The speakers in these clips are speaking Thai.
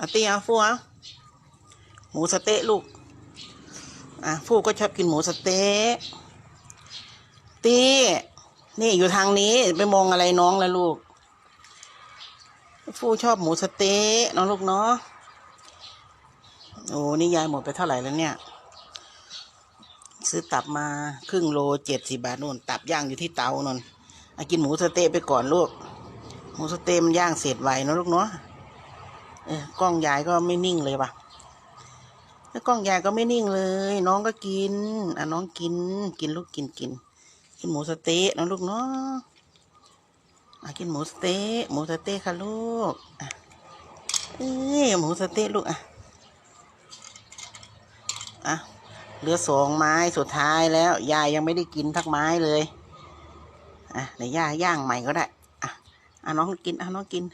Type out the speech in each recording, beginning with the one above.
อาตีเอาฟูเอาหมูสเต๊ะลูก อะฟูก็ชอบกินหมูสเต๊ะตีนี่อยู่ทางนี้ไปมองอะไรน้องละลูก ฟูชอบหมูสเต๊ะน้องลูกเนาะโอ้นี่ยายหมดไปเท่าไหร่แล้วเนี่ย ซื้อตับมาครึ่งโลเจ็ดสิบาทนู่น ตับย่างอยู่ที่เตานั่นอกินหมูสเต๊ะไปก่อนลูก หมูสเต๊ะมันย่างเสร็จไวนอะลูกเนาะ เออกล้องยายก็ไม่นิ่งเลยว่ะแล้วกล้องยายก็ไม่นิ่งเลย น้องก็กิน อะน้องกิน กินลูกกินกิน กินหมูสเต๊ะเนอะลูกเนาะอะกินหมูสเต๊ะหมูสเต๊ะค่ะลูกอะเอ้ยหมูสเต๊ะลูกอะอะเหลือสองไม้สุดท้ายแล้วยายยังไม่ได้กินทักไม้เลยอะเดี๋ยวย่าย่างใหม่ก็ได้อะอะน้องกินอะน้องกิน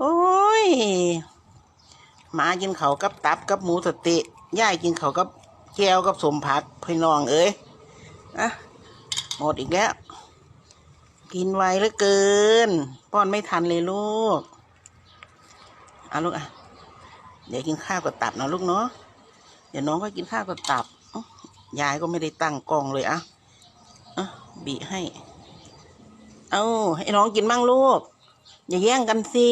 โอ้ยหมากินเขากับตับกับหมูสต๊ะย่ายกินเขากับแก้วกับสมผักพี่น้องเอ้ยอะหมดอีกแล้ว กินไวเหลือเกิน ป้อนไม่ทันเลยลูกเอาลูกอะ เดี๋ยวกินข้าวกับตับนะลูกเนาะเดี๋ยวน้องก็กินข้าวกับตับยายก็ไม่ได้ตั้งกองเลยอะอะบีให้ เอาให้น้องกินบ้างลูก อย่าแย่งกันสิ